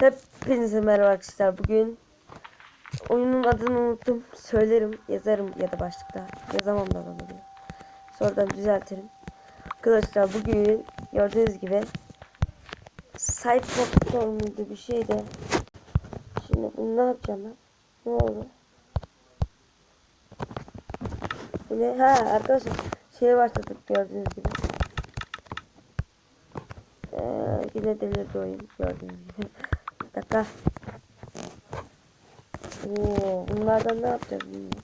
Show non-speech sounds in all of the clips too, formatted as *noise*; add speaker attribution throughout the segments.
Speaker 1: Hepinize merhaba arkadaşlar. Bugün oyunun adını unuttum. Söylerim, yazarım ya da başlıkta. Yazamam da diyor. Sonradan düzeltirim. Arkadaşlar bugün gördüğünüz gibi Cypher muydu bir şeydi. Şimdi bunu ne yapacağım ben? Ne oldu? Bu ne? Ha arkadaşlar şeye başladık gördüğünüz gibi. Ee, yine delirdi oyun gördüğünüz gibi. Bir dakika. Oo, bunlardan ne yapacağız bilmiyorum.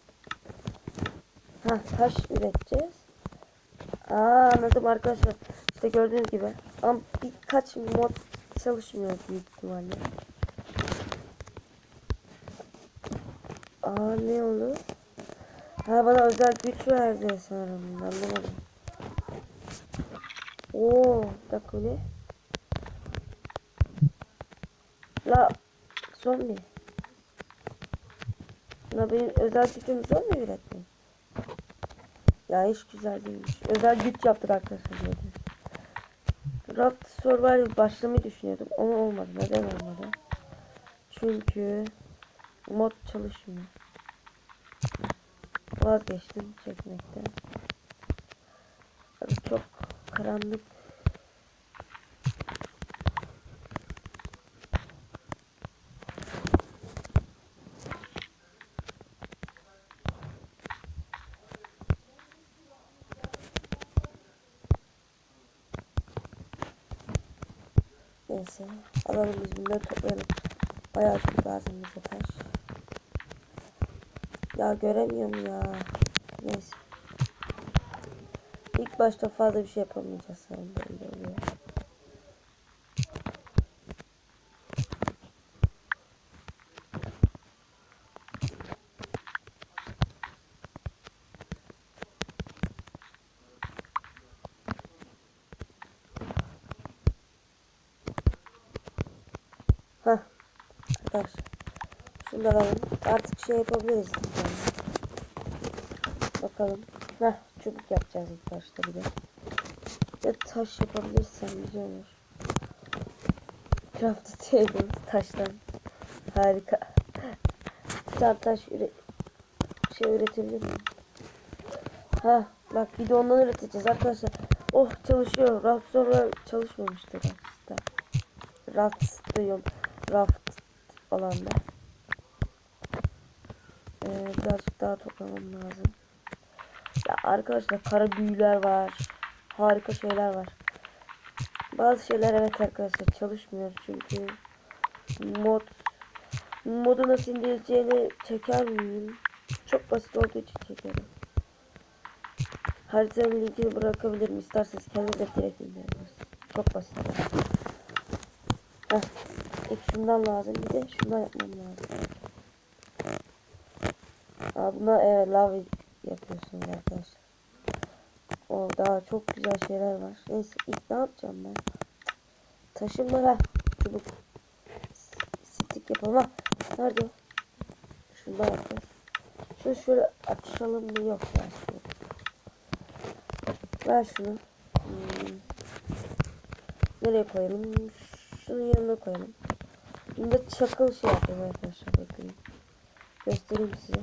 Speaker 1: Ha taş üreteceğiz. Aa anladım arkadaşlar. İşte gördüğünüz gibi. Ama birkaç mod çalışmıyor büyük ihtimalle. Aa ne oldu? Ha bana özel güç verdi sanırım. Anlamadım. Oo, bir dakika ne? La zombi. La benim özel gücüm zombi üretti. Ya hiç güzel değilmiş. Özel güç yaptık arkadaşlar. Raft Survival başlamayı düşünüyordum ama olmadı. Neden olmadı? Çünkü mod çalışmıyor. Vazgeçtim çekmekten. Abi çok karanlık. Neyse alalım biz bunları toplayalım. Bayağı çok lazım bize taş. Ya göremiyorum ya. Neyse. İlk başta fazla bir şey yapamayacağız sanırım. Hah. Arkadaşlar. Şunları alalım. Artık şey yapabiliriz. Bakalım. Heh, çubuk yapacağız ilk başta bir de. Ya taş yapabilirsem güzel olur. Craft table taştan. Harika. Bir taş üre şey üretebilir miyim? Ha bak bir de ondan üreteceğiz arkadaşlar. Oh çalışıyor. Raft sonra çalışmamıştı. Raft diyorum. Raft alanda. Ee, birazcık daha toplamam lazım. Ya arkadaşlar kara büyüler var. Harika şeyler var. Bazı şeyler evet arkadaşlar çalışmıyor çünkü mod modu nasıl indireceğini çeker miyim? Çok basit olduğu için çekerim. Haritanın linkini bırakabilirim. İsterseniz kendiniz de direkt indirebilirsiniz. Çok basit. Heh. İlk şundan lazım. Bir de şundan yapmam lazım. Aa, buna evet lav yapıyorsunuz arkadaşlar. O daha çok güzel şeyler var. Neyse ilk ne yapacağım ben? Taşım var. Çubuk. Stik yapalım. Nerede? Şundan yapacağız. Şunu şöyle açalım mı? Yok ya. Şöyle. Ver şunu. Hmm. Nereye koyalım? Şunun yanına koyalım. Bunda çakıl şey yapayım arkadaşlar. Bakın. Göstereyim size.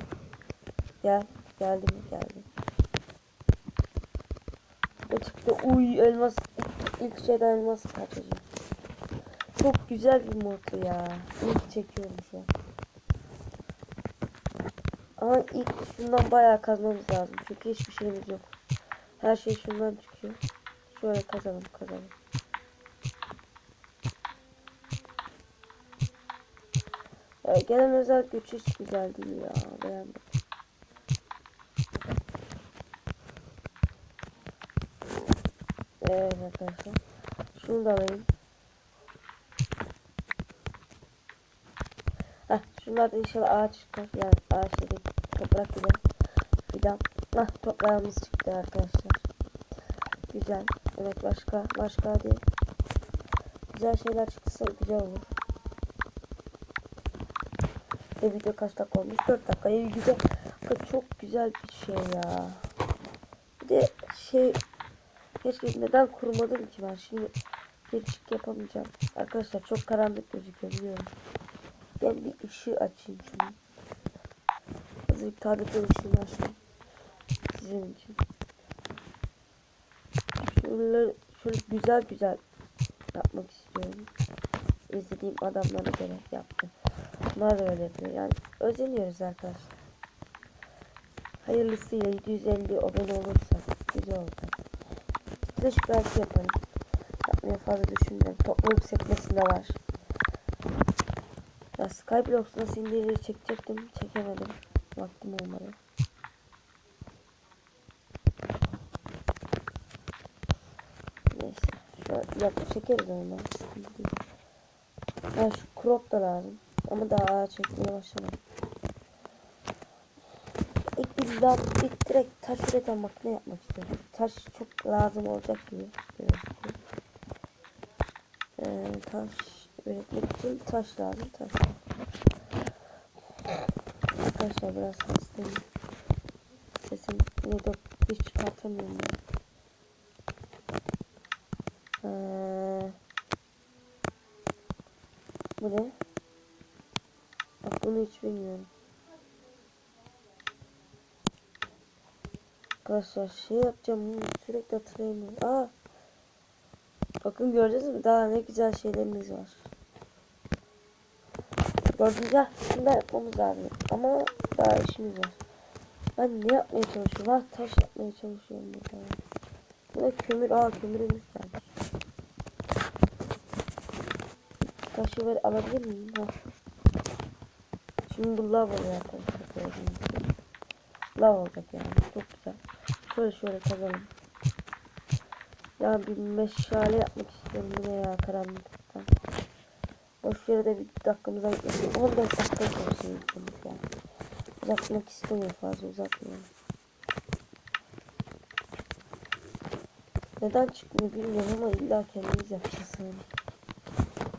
Speaker 1: Gel. Geldim. Geldim. Ne çıktı? Uy elmas. İlk, şeyden elmas kaçacağım. Çok güzel bir moddu ya. İlk çekiyorum şu an. Ama ilk şundan bayağı kazmamız lazım. Çünkü hiçbir şeyimiz yok. Her şey şundan çıkıyor. Şöyle kazalım kazalım. Ya, gelen özel güç hiç güzel değil ya. Beğenmedim. Evet arkadaşlar. Şunu da alayım. Heh, şunlar da inşallah ağaç çıkar. Yani ağaç dedik. Toprak gibi. Fidan. Heh, toprağımız çıktı arkadaşlar. Güzel. Evet başka. Başka hadi. Güzel şeyler çıksa güzel olur. Ve video kaç dakika olmuş? 4 dakika. İyi güzel. Çok güzel bir şey ya. Bir de şey Keşke neden kurmadım ki ben şimdi ışık yapamayacağım. Arkadaşlar çok karanlık gözüküyor biliyorum. Ben bir ışığı açayım şunu. Hazır tabletin ışığını açayım. Sizin için. Şöyle, şöyle güzel güzel yapmak istiyorum. İzlediğim adamlara göre yaptım. Bunlar da öyle yapıyor. Yani özeniyoruz arkadaşlar. Hayırlısıyla 750 abone olursa güzel olacak. Flash belki yaparım. Yapmaya fazla düşünmüyorum. Topluluk sekmesinde var. Ya Skyblocks'la nasıl indirilir çekecektim. Çekemedim. Vaktim olmadı. Neyse. Şöyle yap, çekeriz onu. Ha şu crop da lazım. Ama daha çekmeye başlamadım. İlk bir lab, bir direkt taş üreten makine yapmak istiyorum. Taş çok lazım olacak gibi gözüküyor. Ee, taş üretmek için taş lazım. Taş. Arkadaşlar biraz hastayım. Sesim de hiç çıkartamıyorum. Ee, bu ne? Bunu hiç bilmiyorum. Arkadaşlar şey yapacağım sürekli hatırlayamıyorum. Aa. Bakın gördünüz mü? Daha ne güzel şeylerimiz var. Gördünüz ya. Şimdi yapmamız lazım. Ama daha işimiz var. Ben ne yapmaya çalışıyorum? Ha taş yapmaya çalışıyorum burada. Bu da kömür. Aa kömürümüz geldi. Taşı ver alabilir miyim? Ha. Şimdi bu lav oluyor arkadaşlar. Lav olacak yani. Çok güzel. Şöyle şöyle kazalım. Ya bir meşale yapmak istiyorum yine ya karanlıkta. Boş yere de bir dakikamıza gitmesin. 15 dakika olsun gitmemiz yani. Uzatmak istemiyorum fazla uzatmıyorum. Neden çıkmıyor bilmiyorum ama illa kendimiz yapacağız sanırım.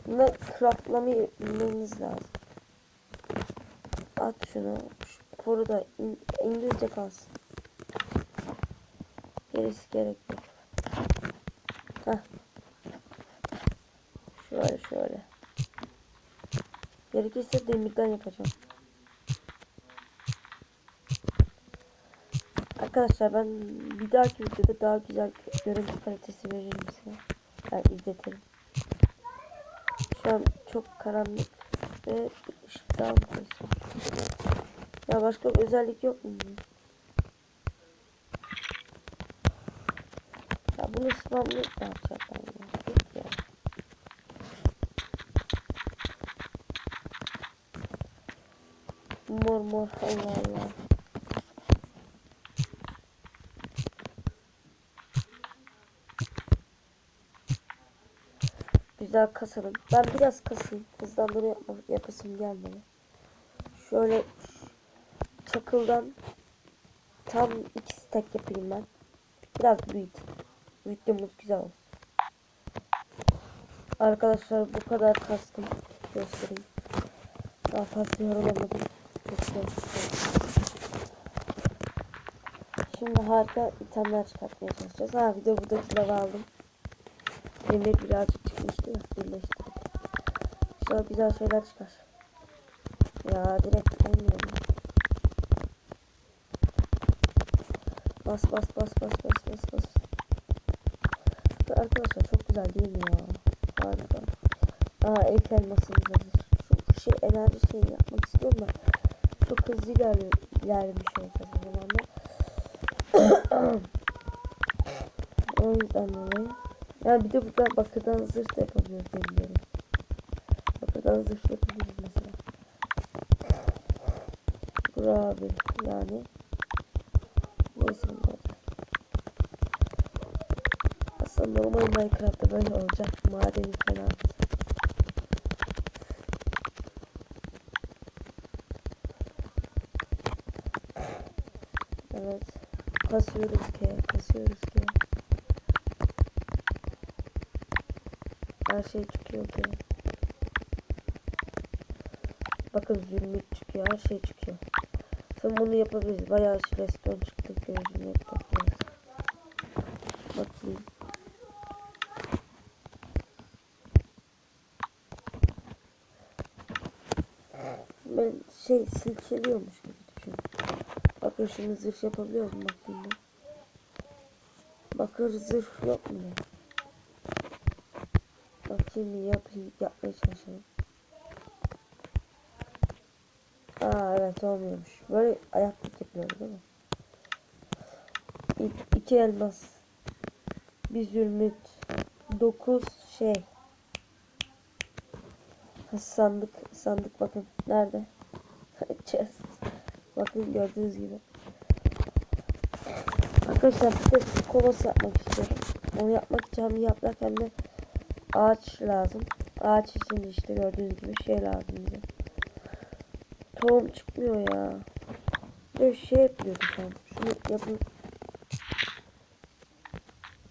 Speaker 1: Bunu craftlamayı bilmeniz lazım. Şunu. Şu koru da in, İngilizce kalsın. Gerisi gerek yok. Heh. Şöyle şöyle. Gerekirse demirden yapacağım. Arkadaşlar ben bir dahaki videoda daha güzel görüntü kalitesi veririm size. Yani izletirim. Şu an çok karanlık ve ışık daha mı koysam? Ya başka bir özellik yok mu? Ya bunu spamlı ne yapacağım ben ya? Ya. Mor mor Allah Allah. Güzel kasalım. Ben biraz kasayım. Hızlandırma yapma, yapasım gelmedi. Şöyle çakıldan tam iki stack yapayım ben. Biraz büyüt. Videomuz güzel olsun. Arkadaşlar bu kadar kastım. Göstereyim. Daha fazla yorulamadım. Çok. Şimdi harika itemler çıkartmaya çalışacağız. Ha bir de buradakileri aldım. Demir birazcık çıkmıştı ya. Birleştirdim. Güzel güzel şeyler çıkar. Ya direkt olmuyor. mu? Bas bas bas bas bas bas bas. Arkadaşlar çok güzel değil mi ya? Harika. Aa ek elmasımız hazır. Şu şey enerji şeyini yapmak istiyorum da çok hızlı ilerli, ilerlemiş olacağız o zaman da. *coughs* o yüzden dolayı. Ya bir de burada bakırdan zırh da yapabiliyoruz diye biliyorum. Bakırdan zırh yapabiliriz Gravel yani. Neyse bunlar. Aslında normal Minecraft'ta böyle olacak. Madeni falan. Evet. Kasıyoruz ki, kasıyoruz ki. Her şey çıkıyor ki. Bakın zümrüt çıkıyor, her şey çıkıyor. Tam bunu yapabiliriz. Bayağı reston çıktık gözümle topluyoruz. Bakayım. Ben şey silkeliyormuş gibi düşün. Bakın şimdi zırh yapabiliyoruz mu bakayım ben. Bakır zırh yok mu? ya? Bakayım yapayım yapmaya çalışalım. Evet olmuyormuş. Böyle ayaklık yapıyoruz değil mi? İ- iki elmas. Bir zümrüt. Dokuz şey. Ha, sandık sandık bakın nerede? *laughs* Chest. Bakın gördüğünüz gibi. Arkadaşlar bir de kovası yapmak istiyorum. Onu yapmak için hem yaprak hem de ağaç lazım. Ağaç için işte gördüğünüz gibi şey lazım bize. Tohum çıkmıyor ya. De şey yapıyordum tam. Şunu yapın.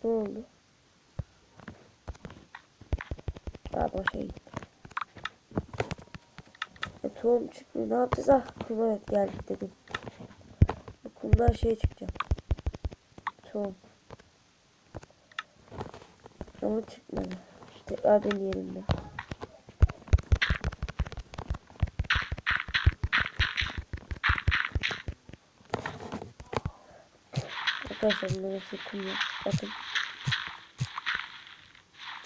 Speaker 1: Ne oldu? Aa boşa gitti. E, tohum çıkmıyor. Ne yapacağız? Ah kum evet geldik dedim. Bu kumdan şey çıkacak. Tohum. Ama çıkmadı. Tekrar deneyelim de. Arkadaşlar bunların hepsi kum ya. Bakın.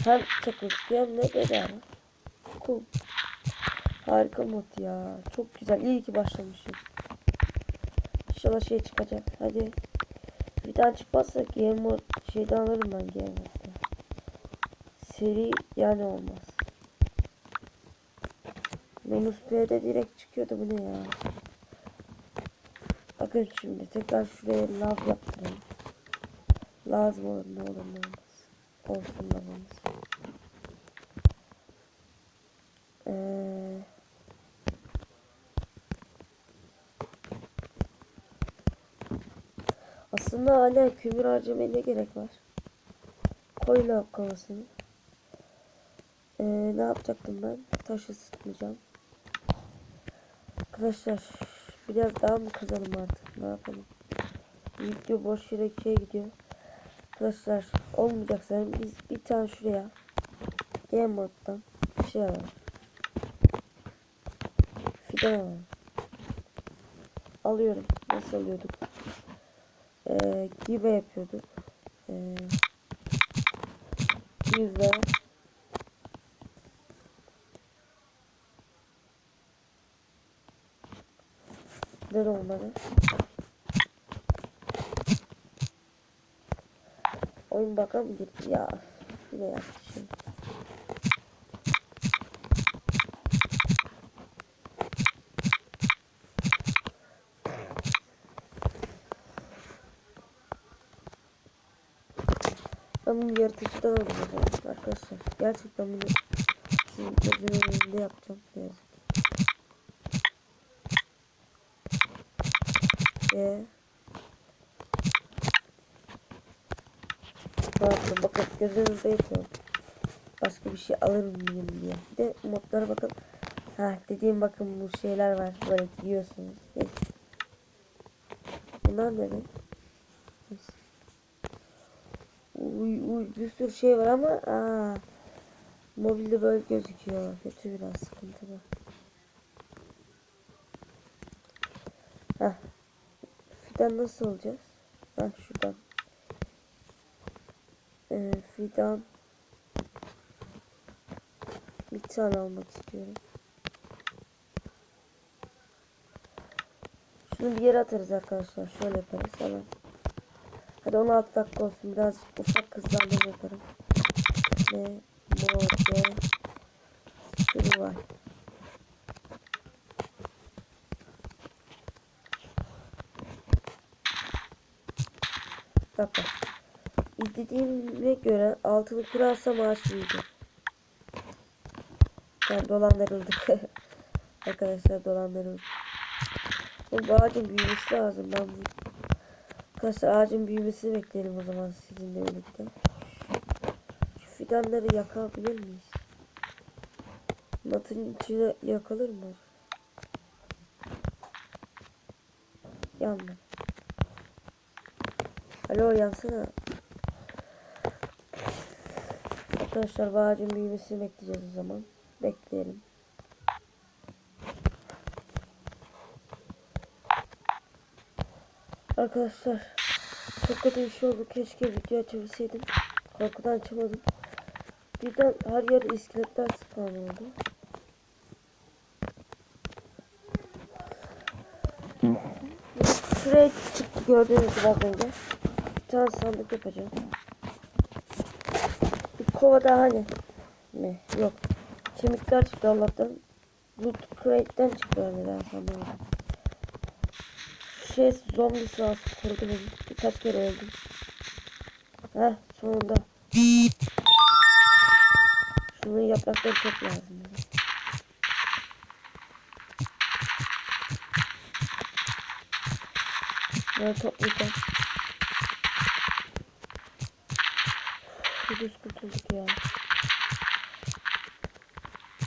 Speaker 1: Hem çakıl çıkıyor hem de bedava. Kum. Harika mod ya. Çok güzel. İyi ki başlamışım. İnşallah şey çıkacak. Hadi. Bir daha çıkmazsa game mod şeyden alırım ben game modda. Seri yani olmaz. Menus P'de direkt çıkıyordu bu ne ya. Bakın şimdi tekrar şuraya lav yaptıralım. Lazım olur ne olur ne olmaz. Olsun lavımız. Ee, aslında hala kömür harcamaya ne gerek var? Koy lav kovasını. Ee, ne yapacaktım ben? Taş ısıtmayacağım. Arkadaşlar biraz daha mı kazalım artık? Ne yapalım? Video boş yere şey gidiyor. Arkadaşlar olmayacaksa biz bir tane şuraya game moddan şey alalım. Fidan alalım. Alıyorum. Nasıl alıyorduk? Ee, gibi yapıyorduk. Ee, gibi Ver onları. Oyun bakalım gitti ya. Yine yaptı şimdi. Ben bunu yaratıcıdan alacağım arkadaşlar. Gerçekten bunu sizin gözünün önünde yapacağım. Ne yazık. Ne yaptım bakın gözünüzde yapıyorum. Başka bir şey alır mıyım diye. Bir de modlara bakın. Ha dediğim bakın bu şeyler var. Böyle giyiyorsunuz. Neyse. Bunlar ne? Neyse. Uy uy bir sürü şey var ama aa, mobilde böyle gözüküyor. Kötü biraz sıkıntılı. Heh. Fidan nasıl olacağız? Heh şuradan. Ee, fidan bir tane almak istiyorum. Şunu bir yere atarız arkadaşlar. Şöyle yaparız hemen. Hadi 16 dakika olsun. Biraz ufak hızlandırma yaparım. Ve mode sürü var. Bak. İzlediğime göre altılı kurarsam ağaç yiyeceğim. Yani dolandırıldık. *laughs* Arkadaşlar dolandırıldık. Bu ağacın büyümesi lazım. Ben bu Arkadaşlar ağacın büyümesini bekleyelim o zaman sizinle birlikte. Şu fidanları yakabilir miyiz? Matın içine yakılır mı? Yanma. Alo yansana. Arkadaşlar bağcın büyümesini bekleyeceğiz o zaman. Bekleyelim. Arkadaşlar çok kötü bir şey oldu. Keşke video açabilseydim. Korkudan açamadım. Birden her yer iskeletler spawn oldu. Şuraya çıktı gördüğünüz biraz önce. Tane sandık yapacağım. Bir kova daha hani mi? Yok. Kemikler çıktı Allah'tan. Loot crate'den çıktı neden sandım. Şey zombi sırası korudu beni. Birkaç kere öldüm. Heh sonunda. Şunun yaprakları çok lazım. Ben toplayacağım. Ucuz kurtulduk ya.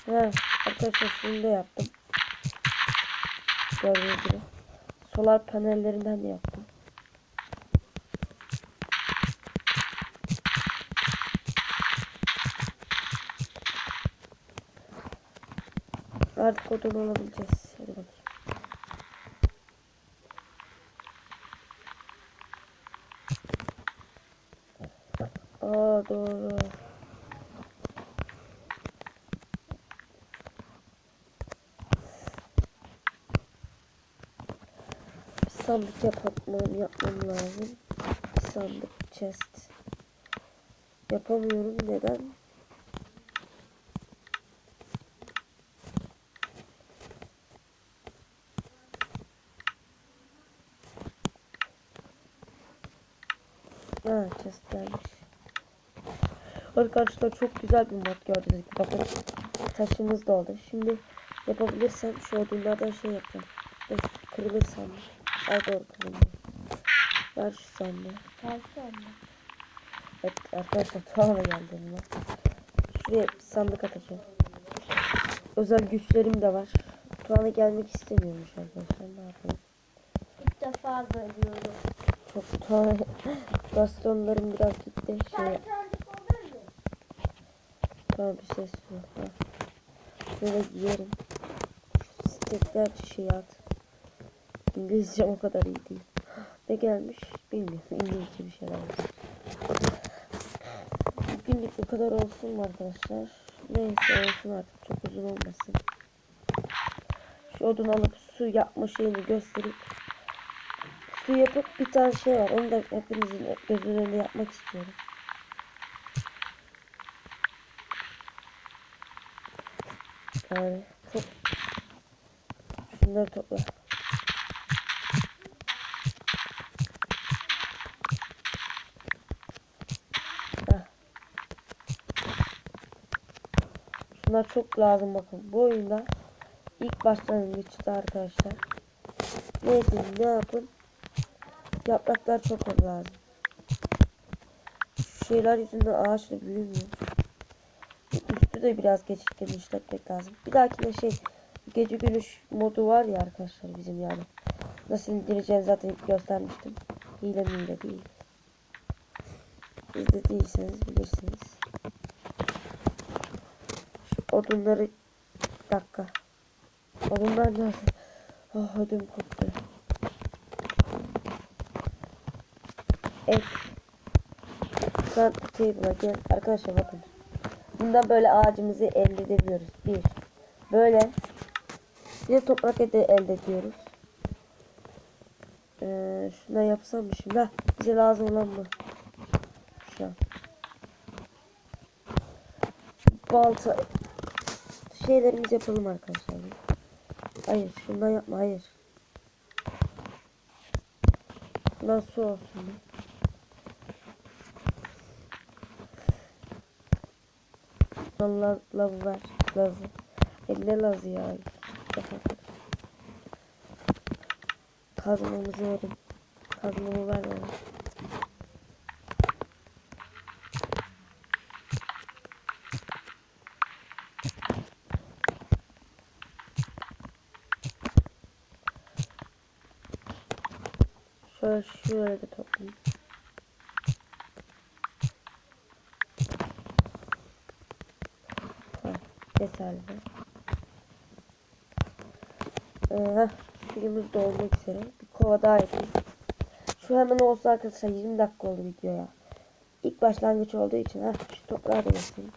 Speaker 1: He arkadaşlar şunu da yaptım. Gördüğünüz gibi. Solar panellerinden de yaptım. Artık odun olabileceğiz. Hadi bakayım. Aa doğru. Bir sandık yapmam, yapmam lazım. Bir sandık chest. Yapamıyorum neden? Ha chest gelmiş. Arkadaşlar çok güzel bir mod gördünüz. Bakın taşımız da oldu. Şimdi yapabilirsem şu odunlardan şey yapacağım. Dur, kırılır sandım. Ay doğru kırıldı. Ver şu sandığı. Evet arkadaşlar tuğla geldi elime. Şuraya bir sandık atacağım. Özel güçlerim de var. Tuğla gelmek istemiyormuş arkadaşlar. Ne yapayım?
Speaker 2: İlk defa görüyorum.
Speaker 1: Çok tuğla *laughs* bastonlarım biraz gitti. Şey, tamam bir ses yok. Ha. Şöyle giyerim. Şu stekler şeyi at. İngilizcem o kadar iyi değil. *gasps* Ne gelmiş bilmiyorum. İngilizce bir şeyler var. Bugünlük bu kadar olsun mu arkadaşlar? Neyse olsun artık çok uzun olmasın. Şu odun alıp su yapma şeyini gösterip su yapıp bir tane şey var. Onu da hepinizin gözünün önünde yapmak istiyorum. Yani çok şunları topla. Heh. Şunlar çok lazım bakın. Bu oyunda ilk başlangıçta arkadaşlar. Ne edin ne yapın. Yapraklar çok lazım. Şu şeyler yüzünden ağaç büyümüyor. Üstü de biraz geç genişletmek lazım. Bir dahakine şey gece gündüz modu var ya arkadaşlar bizim yani. Nasıl indireceğini zaten göstermiştim. Hile mile değil. Siz de değilseniz bilirsiniz. Şu odunları bir dakika. Odunlar nerede? Ah ödüm koptu. Ek. Front table'a gel. Arkadaşlar bakın. Bundan böyle ağacımızı elde edebiliyoruz. Bir. Böyle. Bir toprak elde, ediyoruz. Ee, şuna yapsam mı şimdi? Heh, bize lazım olan bu. Şu an. Balta. Şeylerimizi yapalım arkadaşlar. Hayır şundan yapma hayır. Su olsun. Be. La, lav ver. Lazı. E, ne lazı ya? Kazmamızı verin. Kazmamı ver bana. Şöyle şöyle de toplayayım. Tamam, yeterli. Ee, suyumuz dolmak üzere. Bir kova daha yapayım. şu hemen olsa arkadaşlar 20 dakika oldu video ya. İlk başlangıç olduğu için ha şu toprağı da yapayım.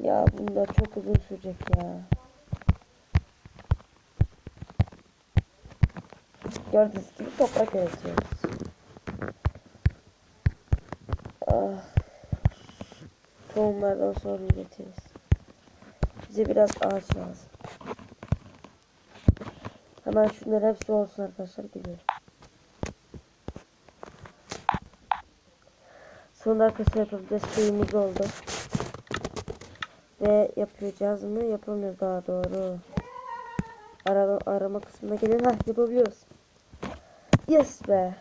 Speaker 1: Ya bunda çok uzun sürecek ya. Gördüğünüz gibi toprak üretiyoruz. Ah. Tohumlardan sonra üretiriz. Bize biraz ağaç lazım. Hemen şunların hepsi olsun arkadaşlar geliyorum. Sonunda arkasını yapabiliriz. Suyumuz oldu. Ve yapacağız mı? Yapamıyoruz daha doğru. Arama, arama kısmına gelin. Heh yapabiliyoruz. Yes be.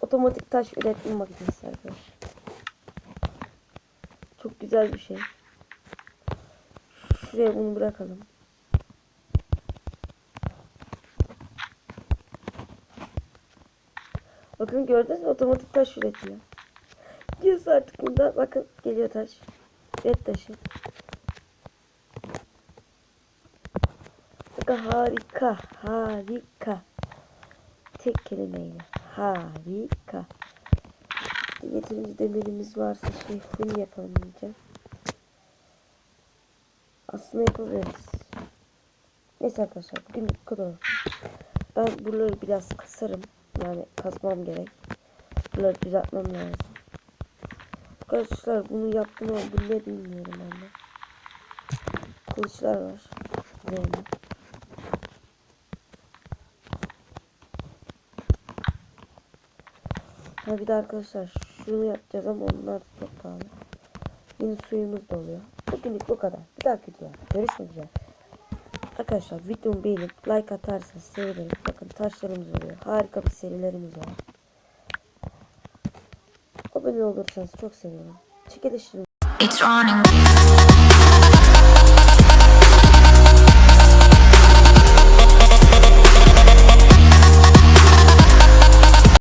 Speaker 1: Otomatik taş üretme makinesi arkadaşlar. Güzel bir şey. Şuraya bunu bırakalım. Bakın gördünüz mü otomatik taş üretiyor. Yes artık bunda bakın geliyor taş. Üret taşı. Bakın harika harika. Tek kelimeyle harika. Yeterince demirimiz varsa fırın yapalım diyeceğim. Aslında yapabiliriz. Neyse arkadaşlar bugün bu kadar. Ben buraları biraz kısarım. Yani kazmam gerek. Buraları düzeltmem lazım. Arkadaşlar bunu yaptım ama bu ne bilmiyorum ben de. Kılıçlar var. Üzerinde. Ha bir de arkadaşlar şunu yapacağız ama onlar çok pahalı. Yine suyumuz da oluyor. Bugünlük bu kadar. Bir dahaki videoda görüşmek üzere. Arkadaşlar videomu beğenip like atarsanız sevinirim. Bakın taşlarımız oluyor. Harika bir serilerimiz var. Abone olursanız çok sevinirim. Çekilişimiz
Speaker 3: It's running.